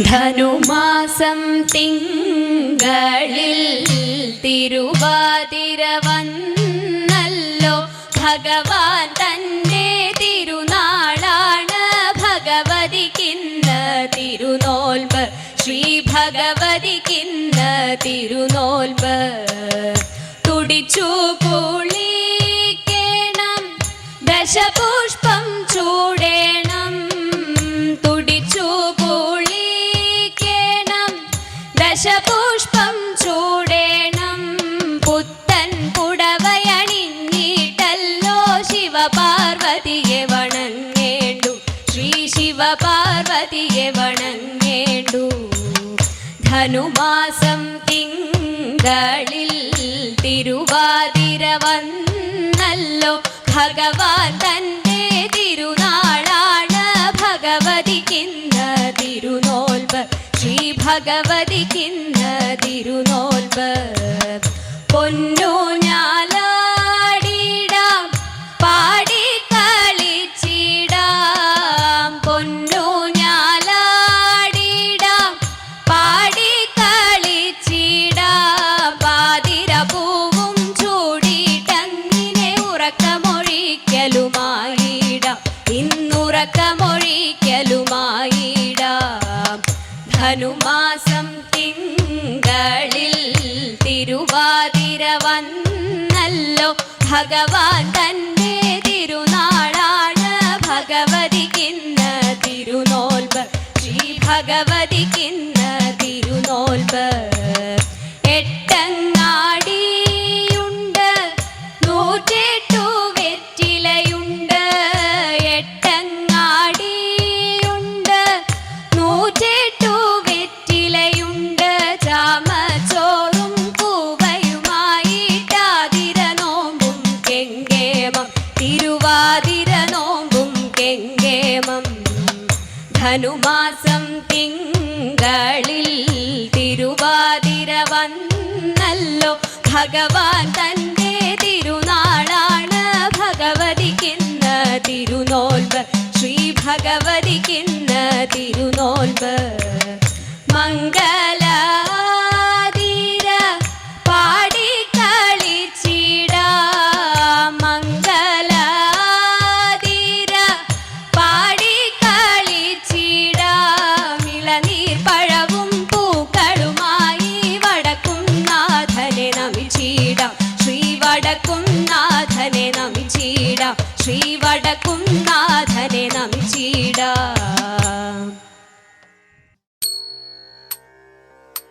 ധനുമാസം തിങ്കളിൽ തിരുവാതിര വന്നല്ലോ. ഭഗവാൻ തന്റെ തിരുനാളാണ് ഭഗവതിക്കിന്ന്. തിരുനോൽബ് ശ്രീ ഭഗവതിക്കിന്ന് തിരുനോൽബ് തുടിച്ചു കുളിക്കേണം. ദശപുഷ്പം ദശപുഷ്പം ചൂടേണം. പുത്തൻ പുടവയണിഞ്ഞിട്ടല്ലോ ശിവപാർവതിയെ വണങ്ങേണ്ടു. ശ്രീ ശിവപാർവതിയെ വണങ്ങേണ്ടു. ധനുമാസം തിങ്കളിൽ തിരുവാതിര വന്നല്ലോ. ഭഗവാൻ തന്റെ തിരുനാളാണ് ഭഗവതിക്കിന്ന് ഭഗവതിക്കിന്ന് തിരുനോൽബ് പൊന്നു ഞാലാടിടാം പാടി കളിച്ചിടാം. പൊന്നു ഞാലാടിടാം പാടി കളിച്ചിടാം. പാതിര പൂവും ചൂടിട്ടങ്ങിനെ ഉറക്കമൊഴിക്കലുമായിടാം. ഇന്നുറക്കമൊഴിക്കലുമായിടാം ധനുമാസം തിങ്കളിൽ തിരുവാതിര വന്നല്ലോ. ഭഗവാൻ തന്നെ തിരുനാളാണ്. ഭഗവതിക്കിന്ന് തിരുനോൽബ് ശ്രീ ഭഗവതിക്കിന്ന് തിരുനോൽബ് ധനുമാസം തിങ്കളിൽ തിരുവാതിര വന്നല്ലോ. ഭഗവാൻ തന്റെ തിരുനാളാണ് ഭഗവതിക്കിന്ന് തിരുനോൽവ് ശ്രീ ഭഗവതിക്കിന്ന് തിരുനോൽബ് പഴവും പൂക്കളുമായി വടക്കുംനാഥനെ നമിച്ചിടാം. ശ്രീ വടക്കും നാഥനെ ശ്രീ